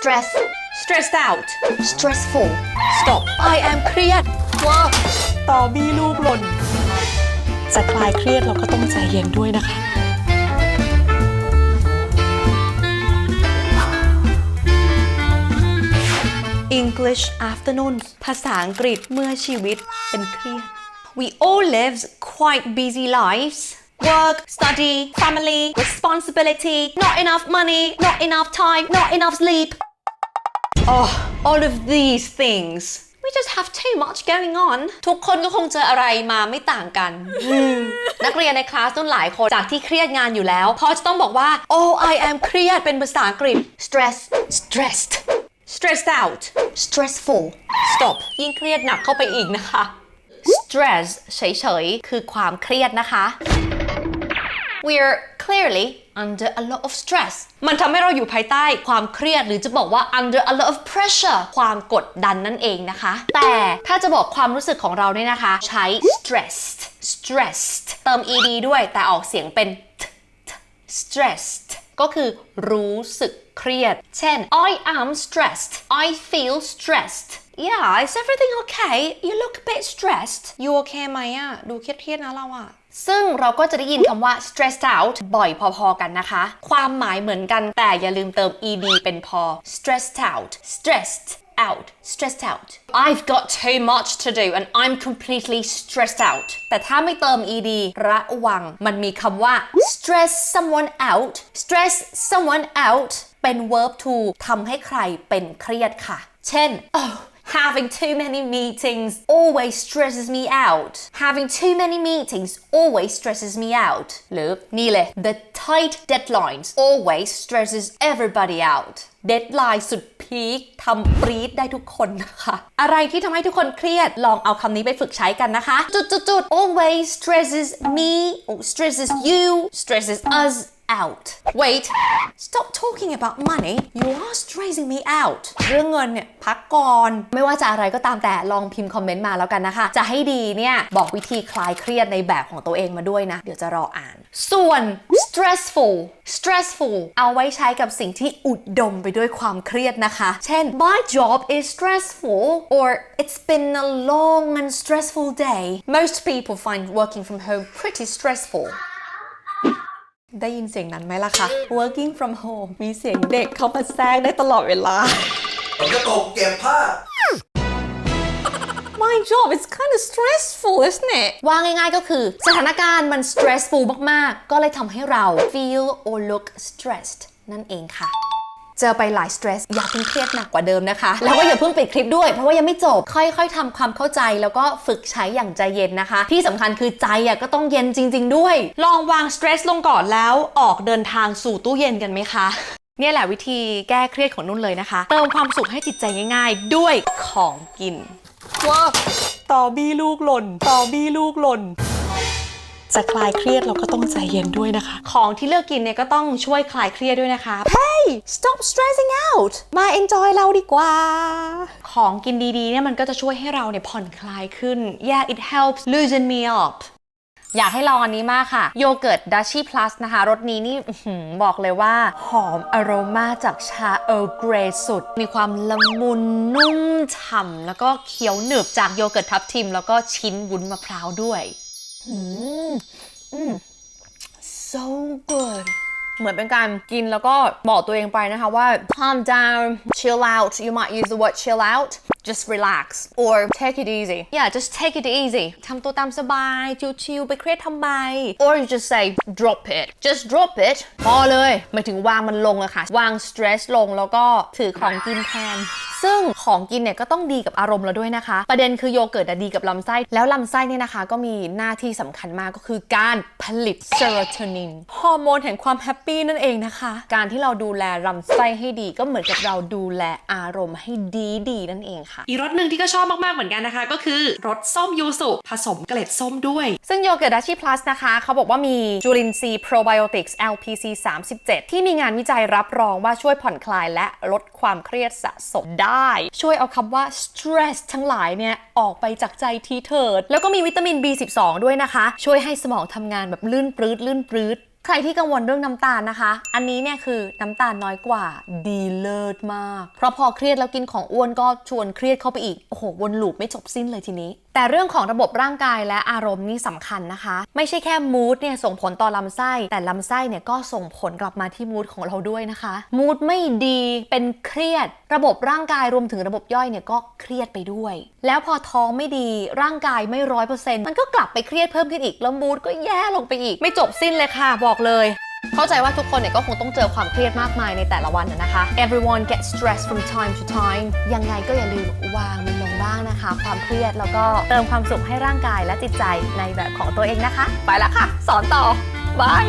stress stressed out stressful stop I am เครียดว้าต่อบี้ลูกหล่น จะคลายเครียดเราก็ต้องใจเย็นด้วยนะคะ English afternoon ภาษาอังกฤษเมื่อชีวิตเป็นเครียด We all live quite busy lives. Work, study, family, responsibility, not enough money, not enough time, not enough sleep. Oh, all of these things. We just have too much going on. ทุกคนก็คงเจออะไรมาไม่ต่างกัน นักเรียนในคลาสนุ่นหลายคน จากที่เครียดงานอยู่แล้ว พอจะต้องบอกว่า oh I am เครียดเป็นภาษาอังกฤษ stress stressed stressed out stressful stop ยิ่งเครียดหนักเข้าไปอีกนะคะ stress เฉยๆ คือความเครียดนะคะ We're clearly under a lot of stress มันทำให้เราอยู่ภายใต้ความเครียดหรือจะบอกว่า under a lot of pressure ความกดดันนั่นเองนะคะ แต่ถ้าจะบอกความรู้สึกของเราเนี่ยนะคะ ใช้ stressed stressed เติม ed ด้วยแต่ออกเสียงเป็น t t stressed ก็คือรู้สึกเครียด เช่น I am stressed I feel stressed Yeah is everything okay You look a bit stressed ยูโอเคไหมอะดูเครียดๆนะเราอะ ซึ่งเราก็จะได้ยินคำว่า stressed out บ่อยพอๆกันนะคะ ความหมายเหมือนกันแต่อย่าลืมเติม ed เป็นพอ stressed out stressed out stressed out I've got too much to do and I'm completely stressed out แต่ถ้าไม่เติม ed ระวัง มันมีคำว่า stress someone out stress someone out เป็น verb to ทำให้ใครเป็นเครียดค่ะ เช่น oh Having too many meetings always stresses me out. Having too many meetings always stresses me out. หรือนี่เลย The tight deadlines always stresses everybody out. Deadline สุดพีคทำปรี๊ดได้ทุกคนนะคะ อะไรที่ทำให้ทุกคนเครียด ลองเอาคำนี้ไปฝึกใช้กันนะคะ จุดจุดจุด always stresses me or stresses you stresses us out. Wait, stop talking about money. You are stressing me out. เรื่องเงินเนี่ยพักก่อน ไม่ว่าจะอะไรก็ตามแต่ลองพิมพ์คอมเมนต์มาแล้วกันนะคะ จะให้ดีเนี่ย บอกวิธีคลายเครียดในแบบของตัวเองมาด้วยนะ เดี๋ยวจะรออ่าน ส่วน stressful stressful เอาไว้ใช้กับสิ่งที่อุดมไปด้วยความเครียดนะคะ เช่น my job is stressful or it's been a long and stressful day most people find working from home pretty stressful ได้ยินเสียงนั้นไหมล่ะคะ working from home มีเสียงเด็กเข้ามาแทรกได้ตลอดเวลา ผมจะตกเก็บผ้า My job is kind of stressful isn't it ว่าง่ายๆก็คือ สถานการณ์มัน stressful มากๆ ก็เลยทำให้เรา feel or look stressed นั่นเองค่ะ เจอไปหลาย stress อย่าเพิ่งเครียดหนักกว่าเดิมนะคะ แล้วก็อย่าเพิ่งปิดคลิปด้วย เพราะว่ายังไม่จบ ค่อยๆทำความเข้าใจแล้วก็ฝึกใช้อย่างใจเย็นนะคะ ที่สำคัญคือใจอะก็ต้องเย็นจริง ๆ ด้วย ลองวางสเตรสลงก่อนแล้วออกเดินทางสู่ตู้เย็นกันไหมคะเนี่ยแหละวิธีแก้เครียดของนุ่นเลยนะคะ เติมความสุขให้จิตใจง่าย ๆ ด้วยของกินว้าต่อบี้ลูกหล่น ต่อบี้ลูกหล่น จะคลายเครียดเราก็ต้องใจเย็นด้วยนะคะ ของที่เลือกกินเนี่ยก็ต้องช่วยคลายเครียดด้วยนะคะ Hey stop stressing out มา enjoy เราดีกว่า ของกินดีๆเนี่ยมันก็จะช่วยให้เราเนี่ยผ่อนคลายขึ้น Yeah it helps loosen me up อยากให้ลองอันนี้มากค่ะ โยเกิร์ตดัชชี่พลัสนะคะรสนี้นี่อื้อหือบอกเลยว่า หอมอโรมาจากชาเออร์เกรย์สุด มีความละมุนนุ่มฉ่ำแล้วก็เคี้ยวหนึบจากโยเกิร์ตทับทิม แล้วก็ชิ้นวุ้นมะพร้าวด้วย so good เหมือนเป็นการกินแล้วก็บอกตัวเองไปนะคะว่า calm down chill out you might use the word chill out just relax or take it easy yeah just take it easy ทำตัวตามสบาย ชิลๆไปเครียดทำไม or you just say drop it just drop it พอเลยหมายถึงวางมันลงอะค่ะ วาง stress ลงแล้วก็ถือของกินแทนซึ่งของกินเนี่ยก็ต้องดีกับอารมณ์เราด้วยนะคะ ประเด็นคือโยเกิร์ตอะดีกับลำไส้ แล้วลำไส้เนี่ยนะคะ ก็มีหน้าที่สำคัญมากก็คือการผลิตเซโรโทนินฮอร์โมนแห่งความแฮปปี้นั่นเองนะคะ การที่เราดูแลลำไส้ให้ดีก็เหมือนกับเราดูแลอารมณ์ให้ดีดีนั่นเองค่ะ อีกรสหนึ่งที่ก็ชอบมากๆเหมือนกันนะคะ ก็คือรสส้มยูสุผสมเกล็ดส้มด้วย ซึ่งโยเกิร์ตดัชชี่พลัสนะคะ เขาบอกว่ามีจุลินทรีย์โปรไบโอติกส์ LPC 37 ที่มีงานวิจัยรับรองว่าช่วยผ่อนคลายและลดความเครียดสะสมได้ ช่วยเอาคำว่า stress ทั้งหลายเนี่ย ออกไปจากใจทีเถิด แล้วก็มีวิตามิน B12 ด้วยนะคะ ช่วยให้สมองทำงานแบบลื่นปลื้ดลื่นปลื้ด ใครที่กังวลเรื่องน้ำตาลนะคะ อันนี้เนี่ยคือน้ำตาลน้อยกว่าดีเลิศมาก เพราะพอเครียดแล้วกินของอ้วนก็ชวนเครียดเข้าไปอีก โอ้โห วนลูปไม่จบสิ้นเลยทีนี้ แต่เรื่องของระบบร่างกายและอารมณ์นี่สำคัญนะคะ ไม่ใช่แค่มูดเนี่ยส่งผลต่อลำไส้ แต่ลำไส้เนี่ยก็ส่งผลกลับมาที่มูดของเราด้วยนะคะ มูดไม่ดี เป็นเครียด ระบบร่างกายรวมถึงระบบย่อยเนี่ยก็เครียดไปด้วย แล้วพอท้องไม่ดีร่างกายไม่ร้อยเปอร์เซ็นต์มันก็กลับไปเครียดเพิ่มขึ้นอีกแล้วมูดก็แย่ลงไปอีก ไม่จบสิ้นเลยค่ะบอกเลย เข้าใจว่าทุกคนเนี่ยก็คงต้องเจอความเครียดมากมายในแต่ละวันนะนะคะ everyone gets stressed from time to time ยังไงก็อย่าลืมวางมันลงบ้างนะคะ ความเครียดแล้วก็เติมความสุขให้ร่างกายและจิตใจในแบบของตัวเองนะคะ ไปแล้วค่ะ สอนต่อบาย